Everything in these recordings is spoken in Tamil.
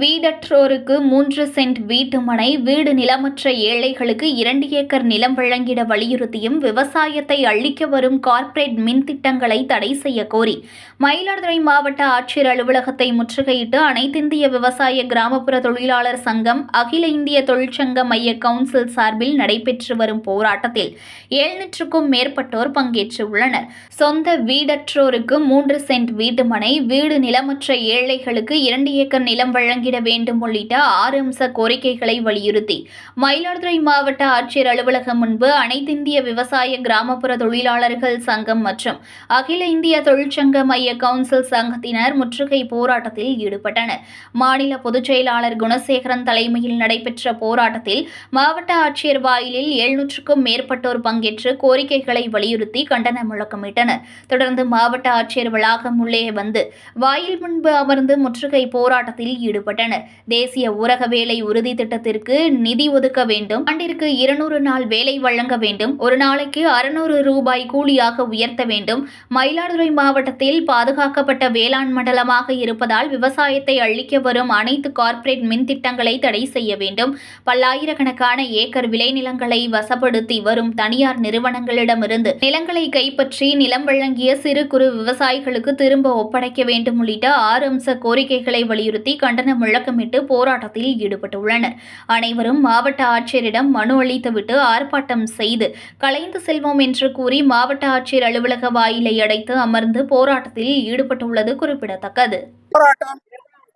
வி வீடற்றோருக்கு மூன்று சென்ட் வீட்டு மனை வீடு நிலமற்ற ஏழைகளுக்கு இரண்டு ஏக்கர் நிலம் வழங்கிட வலியுறுத்தியும் விவசாயத்தை அழிக்க வரும் கார்ப்பரேட் மின் திட்டங்களை தடை செய்ய கோரி. மயிலாடுதுறை மாவட்ட ஆட்சியர் அலுவலகத்தை முற்றுகையிட்டு அனைத்திந்திய விவசாய கிராமப்புற தொழிலாளர் சங்கம் அகில இந்திய தொழிற்சங்க மைய கவுன்சில் சார்பில் நடைபெற்று வரும் போராட்டத்தில் எழுநூற்றுக்கும் மேற்பட்டோர் பங்கேற்றுள்ளனர். சொந்த வீடற்றோருக்கு மூன்று சென்ட் வீட்டு மனை வீடு நிலமற்ற ஏழைகளுக்கு இரண்டு ஏக்கர் நிலம் வழங்கிட வேண்டும் உள்ளிட்ட ஆறு அம்ச கோரிக்கைகளை வலியுறுத்தி மயிலாடுதுறை மாவட்ட ஆட்சியர் அலுவலகம் முன்பு அனைத்திந்திய விவசாய கிராமப்புற தொழிலாளர்கள் சங்கம் மற்றும் அகில இந்திய தொழிற்சங்க மைய கவுன்சில் சங்கத்தினர் முற்றுகை போராட்டத்தில் ஈடுபட்டனர். மாநில பொதுச் செயலாளர் குணசேகரன் தலைமையில் நடைபெற்ற போராட்டத்தில் மாவட்ட ஆட்சியர் வாயிலில் எழுநூற்றுக்கும் மேற்பட்டோர் பங்கேற்று கோரிக்கைகளை வலியுறுத்தி கண்டன முழக்கமிட்டனர். தொடர்ந்து மாவட்ட ஆட்சியர் வளாகம் உள்ளே வந்து வாயில் முன்பு அமர்ந்து முற்றுகை போராட்டத்தில் ஈடுபட்டனர். தேசிய ஊரக வேலை உறுதி திட்டத்திற்கு நிதி ஒதுக்க வேண்டும். ஆண்டிற்கு இருநூறு நாள் வேலை வழங்க வேண்டும். ஒரு நாளைக்கு அறுநூறு ரூபாய் கூலியாக உயர்த்த வேண்டும். மயிலாடுதுறை மாவட்டத்தில் பாதுகாக்கப்பட்ட வேளாண் மண்டலமாக இருப்பதால் விவசாயத்தை அழிக்க வரும் அனைத்து கார்ப்பரேட் மின் திட்டங்களை தடை செய்ய வேண்டும். பல்லாயிரக்கணக்கான ஏக்கர் விளைநிலங்களை வசப்படுத்தி வரும் தனியார் நிறுவனங்களிடமிருந்து நிலங்களை கைப்பற்றி நிலம் வழங்கிய சிறு குறு விவசாயிகளுக்கு திரும்ப ஒப்படைக்க வேண்டும் உள்ளிட்ட ஆறு அம்ச கோரிக்கைகளை வலியுறுத்தி கண்டன முழக்கமிட்டு போராட்டத்தில் ஈடுபட்டுள்ளனர். அனைவரும் மாவட்ட ஆட்சியரிடம் மனு அளித்துவிட்டு ஆர்ப்பாட்டம் செய்து கலைந்து செல்வோம் என்று கூறி மாவட்ட ஆட்சியர் அலுவலக வாயிலை அடைத்து அமர்ந்து போராட்டத்தில் ஈடுபட்டுள்ளது குறிப்பிடத்தக்கது. போராட்டம்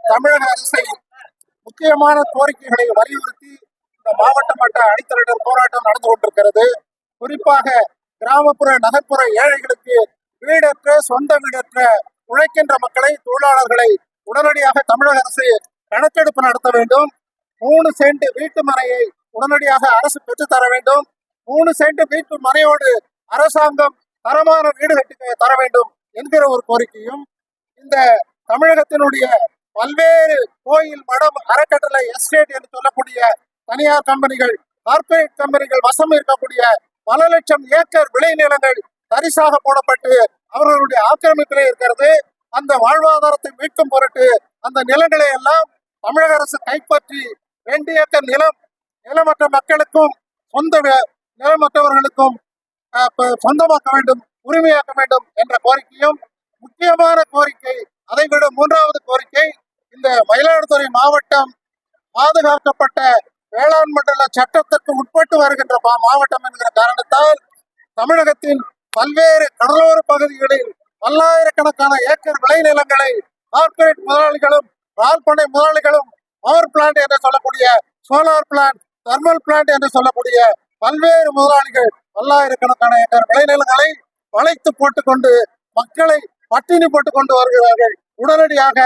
தமிழக அரசை முக்கியமான கோரிக்கைகளை வலியுறுத்தி இந்த மாவட்ட மட்ட அடித்தளர் போராட்டம் நடந்து கொண்டிருக்கிறது. குறிப்பாக கிராமப்புற நகர்ப்புற ஏழைகளுக்கு வீடற்ற சொந்த வீடற்ற உழைக்கின்ற மக்களை தொழிலாளர்களை உடனடியாக தமிழக அரசு கணக்கெடுப்பு நடத்த வேண்டும். மூணு சென்ட் வீட்டு மனையை உடனடியாக அரசு பெற்று தர வேண்டும். மூணு சென்ட் வீட்டு மனையோடு அரசாங்கம் தரமான வீடு கட்டி தர வேண்டும் என்கிற ஒரு கோரிக்கையும் இந்த தமிழகத்தினுடைய பல்வேறு கோயில் மடம் அறக்கட்டளை எஸ்டேட் என்று சொல்லக்கூடிய தனியார் கம்பெனிகள் கார்பரேட் கம்பெனிகள் வசம் இருக்கக்கூடிய பல லட்சம் ஏக்கர் விளைநிலங்கள் தரிசாக போடப்பட்டு அவர்களுடைய ஆக்கிரமிப்பிலே இருக்கிறது. அந்த வாழ்வாதாரத்தை மீட்கும் பொருட்டு அந்த நிலங்களை எல்லாம் தமிழக அரசு கைப்பற்றி ரெண்டு ஏக்கர் நிலம் நிலமற்ற மக்களுக்கும் சொந்த வே- நிலமற்றவர்களுக்கும் சொந்தமாக்க வேண்டும் உரிமையாக்க வேண்டும் என்ற கோரிக்கையும் முக்கியமான கோரிக்கை அதை விட மூன்றாவது கோரிக்கை இந்த மயிலாடுதுறை மாவட்டம் பாதுகாக்கப்பட்ட வேளாண் மண்டல சட்டத்திற்கு உட்பட்டு வருகின்ற மா- மாவட்டம் என்கிற காரணத்தால் தமிழகத்தின் பல்வேறு கடலோர பகுதிகளில் பல்லாயிரக்கணக்கான ஏக்கர் விளைநிலங்களை கார்பரேட் முதலாளிகளும் பால்பனை முதலாளிகளும் பவர் பிளான்ட் என்று சொல்லக்கூடிய சோலார் பிளான்ட் தெர்மல் பிளான்ட் என்று சொல்லக்கூடிய பல்வேறு முதலாளிகள் பல்லாயிரக்கணக்கான ஏக்கர் விளைநிலங்களை வளைத்து போட்டுக்கொண்டு மக்களை பட்டினி போட்டுக் கொண்டு வருகிறார்கள். உடனடியாக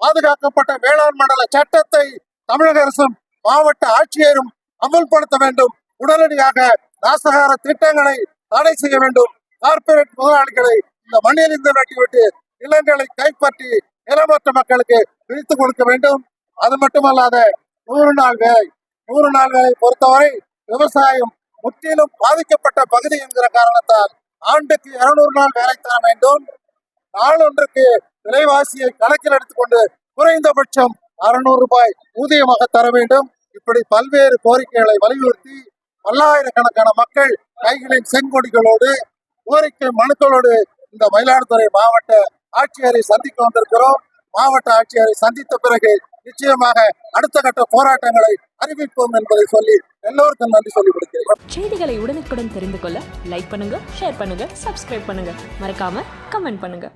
பாதுகாக்கப்பட்ட வேளாண் மண்டல சட்டத்தை தமிழக அரசும் மாவட்ட ஆட்சியரும் அமல்படுத்த வேண்டும். உடனடியாக நாசகார திட்டங்களை தடை செய்ய வேண்டும். கார்ப்பரேட் முதலாளிகளை இந்த மண்ணிலிருந்து நட்டிவிட்டு நிலங்களை கைப்பற்றி நிலமற்ற மக்களுக்கு பிரித்து கொடுக்க வேண்டும். அது மட்டுமல்லாத நூறு நாள் வேலை நூறு நாள் வேலை பொறுத்தவரை விவசாயம் முற்றிலும் பாதிக்கப்பட்ட பகுதி என்கிற காரணத்தால் ஆண்டுக்கு இருநூறு நாள் வேலை தர வேண்டும். நாளொன்றுக்கு விலைவாசியை கணக்கில் எடுத்துக்கொண்டு குறைந்தபட்சம் அறுநூறு ரூபாய் ஊதியமாக தர வேண்டும். இப்படி பல்வேறு கோரிக்கைகளை வலியுறுத்தி பல்லாயிரக்கணக்கான மக்கள் கைகளின் செங்கொடிகளோடு கோரிக்கை மனுக்களோடு இந்த மயிலாடுதுறை மாவட்ட ஆட்சியரை சந்திக்க வந்திருக்கிறோம். மாவட்ட ஆட்சியரை சந்தித்த பிறகு நிச்சயமாக அடுத்த கட்ட போராட்டங்களை அறிவிப்போம் என்பதை சொல்லி எல்லோருக்கும் நன்றி சொல்லிக் கொடுக்கிறேன் செய்திகளை உடனுக்குடன் தெரிந்து கொள்ள லைக் பண்ணுங்க ஷேர் பண்ணுங்க சப்ஸ்கிரைப் பண்ணுங்க. மறக்காம கமெண்ட் பண்ணுங்க.